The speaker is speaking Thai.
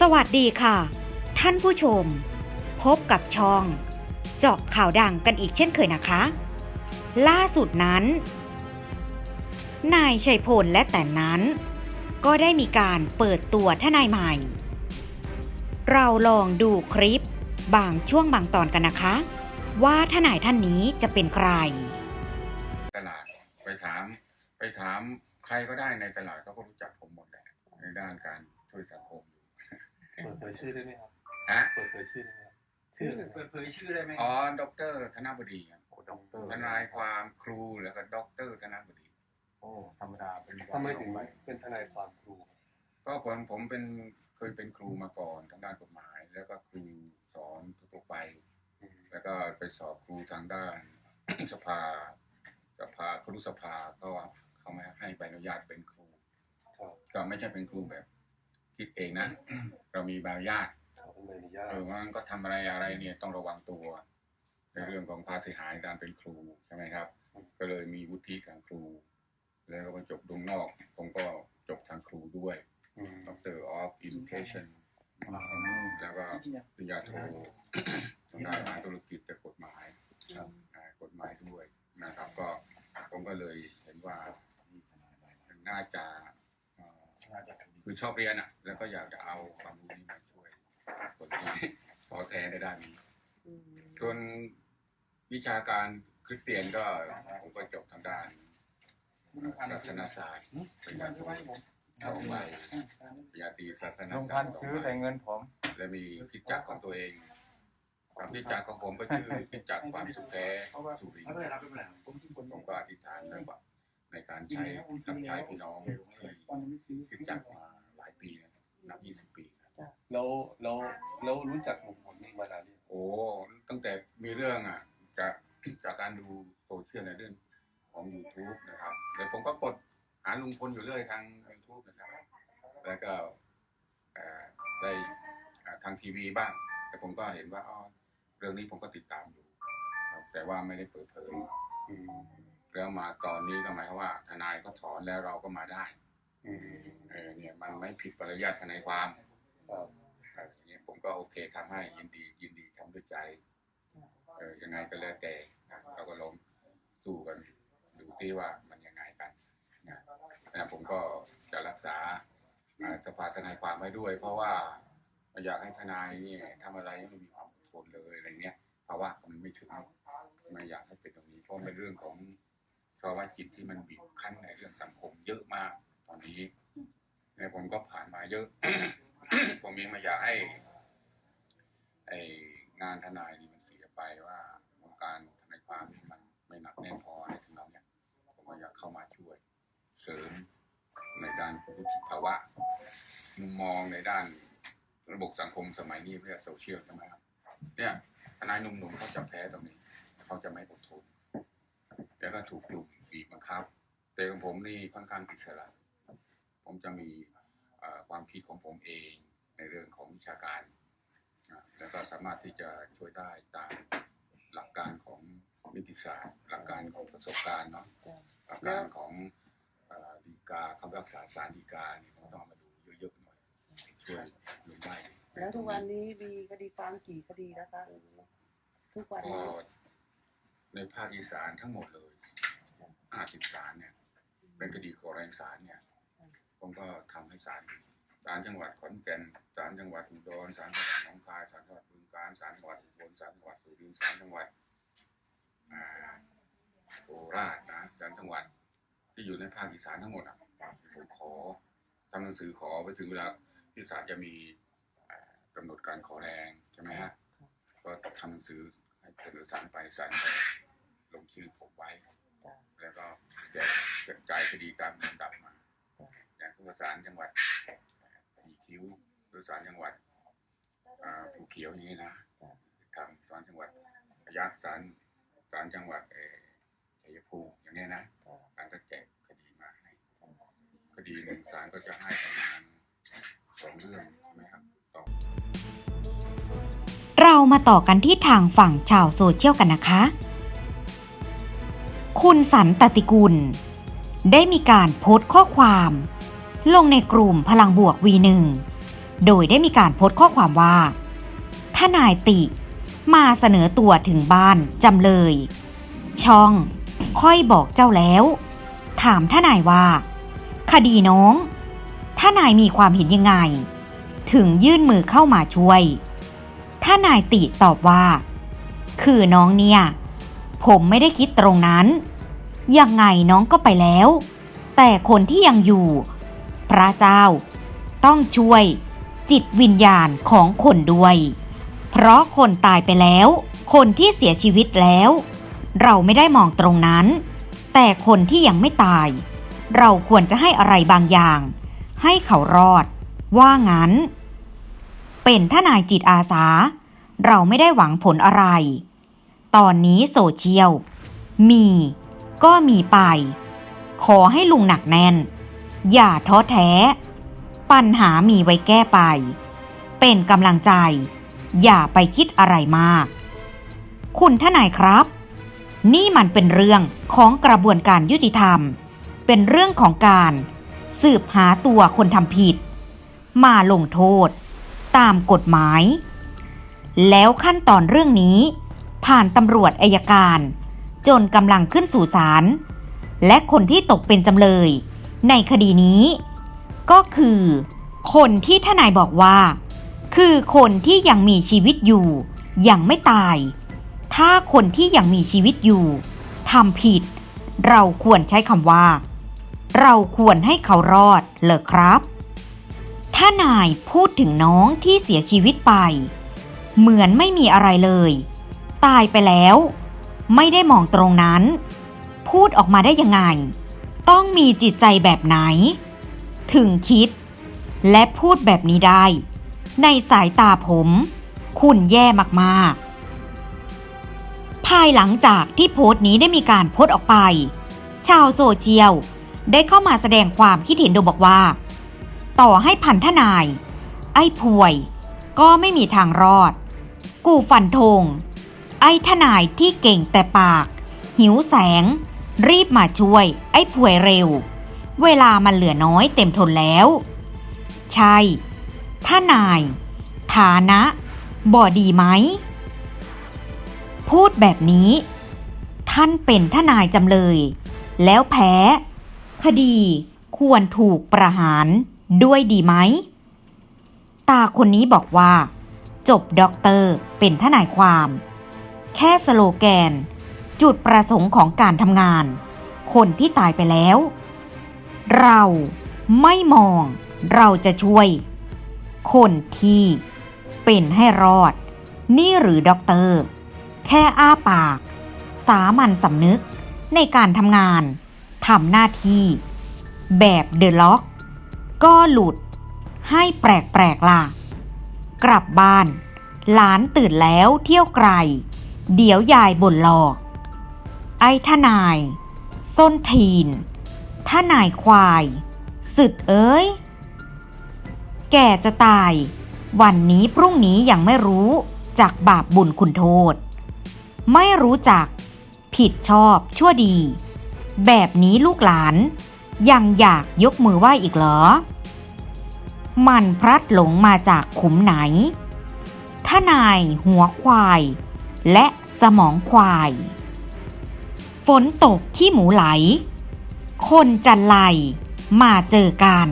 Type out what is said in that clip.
สวัสดีค่ะ ท่านผู้ชม พบกับช่อง เจาะข่าวดังกันอีกเช่นเคยนะคะ ล่าสุดนั้น นายชัยพลและแต่นั้น ก็ได้มีการเปิดตัวทนายใหม่ เราลองดูคลิปบางช่วงบางตอนกันนะคะ ว่าทนายท่านนี้จะเป็นใคร ตลาดไปถาม ไปถามใครก็ได้ในตลาดเขาก็รู้จักผมหมดแหละในด้านการช่วยสังคม เปิดเผยชื่อได้ไหมครับ ฮะเปิดเผยชื่อได้ไหมครับชื่ออะไรนะเปิดเผยชื่อได้ไหมอ๋อดอกเตอรธนบดีครับโอ้ด็อกเตอร์ทนายความครูแล้วก็ด็อกเตอรธนบดี โอ้ธรรมดาเป็นทำไมถึงเป็นทนายความครูก็ผมผมเป็นเคยเป็นครูมาก่อนทางด้านกฎหมาย แล้วก็ครูสอนทั่วๆไป อืมแล้วก็ไปสอบครูทางด้าน สภา สภาครุสภาก็เขาไม่ให้ใบอนุญาตเป็นครู ครับก็ไม่ใช่เป็นครูแบบ คิดเองนะ เรามีใบอนุญาตขอเป็นใบอนุญาตเออมันก็ทำอะไรอะไรเนี่ยต้องระวังตัว ในเรื่องของภาษีหายการเป็นครูใช่ไหมครับ ก็เลยมีวุฒิการครู แล้วก็มาจบดงนอกผมก็จบทางครูด้วยอืม Doctor of Education แล้วก็ปริญญาโททางด้านงานธุรกิจและกฎหมายครับอ่ากฎหมายด้วยนะครับ ก็ผมก็เลยเห็นว่าน่าจะเอ่อ คือชอบเรียนอะ แล้วก็อยากจะเอาความรู้นี้มาช่วยคนที่พอแทนในด้านนี้ส่วนวิชาการคริสเตียนก็ผมก็จบทางด้านศาสนศาสตร์ปริญญาโทสองใบปริญญาตรีศาสนลุงศาพัสนตร์ธุ์สองซื้อใบแต่เงินผม และมีคิดจักรของตัวเองความคิดจักรของผมก็ชื่อคิดจักรความสุขแท้สุรินทร์ผมก็อธิษฐานแล้วว่า ในการใช้รับใช้พี่น้องที่คิดจักรมาหลายปีนะนับยี่สิบปีครับแล้วแล้วแล้วรู้จักหนุ่มคนนี้มานานหรือยังโอ้ตั้งแต่มีเรื่องอะจากจากการดูโซเชียลในเรื่องของ YouTube นะครับแล้วผมก็กดหาลุงพลอยู่เรื่อยทาง YouTube นะครับ แล้วก็เอ่อได้อ่าทางทีวีบ้าง แต่ผมก็เห็นว่าอ๋อเรื่องนี้ผมก็ติดตามอยู่ครับแต่ว่าไม่ได้เปิดเผย อืม แล้วมาตอนนี้ก็หมายความว่า ทนายก็ถอนแล้วเราก็มาได้อืมเออเนี่ยมันไม่ผิดปริยัติทนายความครับเอออย่างนี้ผมก็โอเคทำให้ยินดียินดีทำด้วยใจเออยังไงก็แล้วแต่นะเราก็ลองสู้กันดูที่ว่ามันยังไงกันนะนะผมก็จะรักษาอ่าสภาทนายความไว้ด้วย เพราะว่าไม่อยากให้ทนายเนี่ยทำอะไรให้มันมีความอดทนเลยอะไรเงี้ยภาวะมันไม่ถึงไม่อยากให้เป็นตรงนี้เพราะเป็นเรื่องของ ภาวะจิตที่มันบีบคั้นในเรื่องสังคมเยอะมากตอนนี้เนี่ยผมก็ผ่านมาเยอะ ผมเองม่อยากให้ไองานทนายนี่มันเสียไปว่าวงการทนายความนี่มันไม่หนักแน่นพอในถึงเราเนี่ยผมก็อยากเข้ามาช่วย เสริมในด้านวุฒิภาวะมุมมองในด้านระบบสังคมสมัยนี้เรียกโซเชียลใช่ไหมครับเนี่ยทนายหนุ่มๆเขาจะแพ้ตรงนี้ เขาจะไม่อดทนแล้วก็ถูกกลุ่ม บีบบังคับ แต่ของผมนี่ค่อนข้างอิสระ ผมจะมีเอ่อความคิดของผมเองในเรื่องของวิชาการอ่าแล้วก็สามารถที่จะช่วยได้ตามหลักการของนิติศาสตร์ หลักการของประสบการณ์เนาะหลักการของเอ่อดีกาคำพิพักษาสารดีกาเนี่ยผมต้องเอามาดูเยอะๆหน่อยช่วยดูได้แล้วทุกวันนี้มีคดีความกี่คดีแล้วคะทุกวันก็นี้ในภาคอีสานทั้งหมดเลย 50ศาลเนี่ย เป็นคดีขอแรงศาลเนี่ย ผมก็ทำให้ศาลศาลจังหวัดขอนแก่นศาลจังหวัดอุดรศาลจังหวัดหนองคายศาลจังหวัดบึงกาฬศาลจังหวัดอุบลศาลจังหวัดสุรินทร์ศาลจังหวัดอ่าโคราชนะศาลจังหวัด ที่อยู่ในภาคอีสานทั้งหมดอะผมขอทำหนังสือขอไปถึงเวลาที่ศาลจะมีอ่ากำหนดการขอแรงใช่ไหมฮะก็ทำหนังสือให้เสนอศาลไปศาลลงชื่อผมไว้ แล้วก็แจกกระจายคดีตามลำดับมา อย่างสมุทรสารจังหวัดผีคิ้วหรือสารจังหวัดอ่าภูเขียวอย่างนี้นะทำสารจังหวัดพยัคฆ์สารสารจังหวัดเออชัยภูมิอย่างนี้นะศาลก็แจกคดีมาให้คดีหนึ่งศาลก็จะให้ประมาณสองเรื่องใช่ไหมครับต่อเรามาต่อกันที่ทางฝั่งชาวโซเชียลกันนะคะ คุณสันตติกุล ได้มีการโพสต์ข้อความ ลงในกลุ่มพลังบวก V1 โดยได้มีการโพสต์ข้อความว่าทนายติ มาเสนอตัวถึงบ้านจำเลย ช่อง ค่อยบอกเจ้าแล้ว ถามทนายว่า คดีน้องทนายมีความเห็นยังไง ถึงยื่นมือเข้ามาช่วยทนายติตอบว่า คือน้องเนี่ย ผมไม่ได้คิดตรงนั้น ยังไงน้องก็ไปแล้ว แต่คนที่ยังอยู่ พระเจ้า ต้องช่วย จิตวิญญาณของคนด้วย เพราะคนตายไปแล้ว คนที่เสียชีวิตแล้ว เราไม่ได้มองตรงนั้น แต่คนที่ยังไม่ตาย เราควรจะให้อะไรบางอย่าง ให้เขารอด ว่างั้น เป็นทนายจิตอาสา เราไม่ได้หวังผลอะไร ตอนนี้โซเชียลมี ก็มีไป ขอให้ลุงหนักแน่น อย่าท้อแท้ ปัญหามีไว้แก้ไป เป็นกำลังใจ อย่าไปคิดอะไรมาก คุณทนายครับ นี่มันเป็นเรื่องของกระบวนการยุติธรรม เป็นเรื่องของการ สืบหาตัวคนทำผิด มาลงโทษ ตามกฎหมาย แล้วขั้นตอนเรื่องนี้ ผ่านตำรวจอายการ จนกำลังขึ้นสู่ศาลและคนที่ตกเป็นจำเลย ในคดีนี้ ก็คือ คนที่ทนายบอกว่า คือคนที่ยังมีชีวิตอยู่ ยังไม่ตาย ถ้าคนที่ยังมีชีวิตอยู่ทำผิด เราควรใช้คำว่า เราควรให้เขารอดเหรอครับถ้านายพูดถึงน้องที่เสียชีวิตไป เหมือนไม่มีอะไรเลย ตายไปแล้ว ไม่ได้มองตรงนั้น พูดออกมาได้ยังไง ต้องมีจิตใจแบบไหน ถึงคิด และพูดแบบนี้ได้ ในสายตาผม คุณแย่มากๆ ภายหลังจากที่โพสต์นี้ได้มีการโพสต์ออกไป ชาวโซเชียลได้เข้ามาแสดงความคิดเห็นโดยบอกว่า ต่อให้พันทนาย ไอ้ป่วย ก็ไม่มีทางรอด กูฟันธง ไอ้ทนายที่เก่งแต่ปาก หิวแสง รีบมาช่วย ไอ้ป่วยเร็ว เวลามันเหลือน้อยเต็มทนแล้ว ใช่ทนาย ฐานะ บ่ดีไหม พูดแบบนี้ ท่านเป็นทนายจำเลย แล้วแพ้ คดีควรถูกประหารด้วยดีไหม ตาคนนี้บอกว่า จบด็อกเตอร์เป็นทนายความ แค่สโลแกน จุดประสงค์ของการทำงาน คนที่ตายไปแล้ว เราไม่มองเราจะช่วย คนที่เป็นให้รอด นี่หรือด็อกเตอร์ แค่อ้าปาก สามัญสำนึกในการทำงานทำหน้าที่ แบบเดอะล็อก ก็หลุดให้แปลกๆล่ะ กลับบ้าน หลานตื่นแล้วเที่ยวไกล เดี๋ยวยายบ่นหลอก ไอ้ทนาย ส้นทีนทนายควายสึดเอ้ย แก่จะตาย วันนี้พรุ่งนี้ยังไม่รู้จากบาปบุญคุณโทษ ไม่รู้จัก ผิดชอบชั่วดี แบบนี้ลูกหลาน ยังอยากยกมือไหว้อีกเหรอ มันพลัดหลงมาจากขุมไหนทนายหัวควาย และสมองควาย ฝนตกขี้หมูไหล คนจันไหลมาเจอกัน